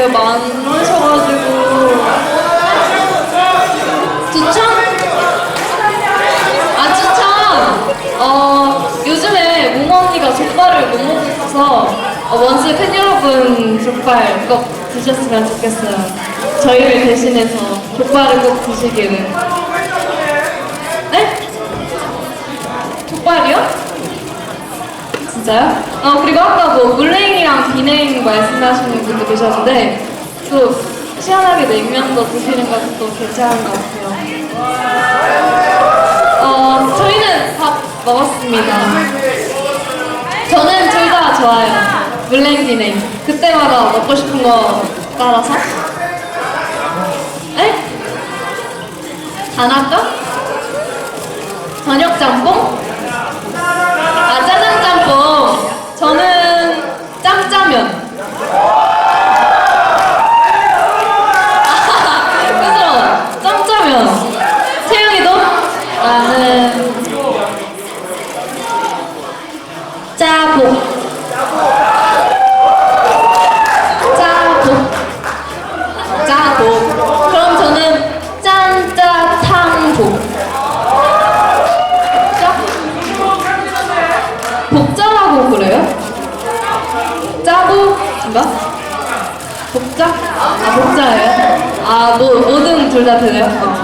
되게 많으셔가지고 추천? 아 추천! 어 요즘에 모모 언니가 족발을 못 먹고 있어서 어, 원스 팬 여러분 족발 꼭 드셨으면 좋겠어요 저희를 대신해서 족발을 꼭 드시기를 진짜요? 어 그리고 아까 뭐 물냉이랑 비냉 말씀하시는 분도 계셨는데 또 시원하게 냉면도 드시는 것도 괜찮은 것 같아요. 어 저희는 밥 먹었습니다. 저는 둘 다 좋아요. 물냉 비냉 그때마다 먹고 싶은 거 따라서. 에? 단아까? 채영이도? 나는 짜복. 짜복. 그럼 저는 짠짜탕복. 짜고인가? 복자? 아 복자예요? 아 뭐 뭐든 둘 다 되네요. 어.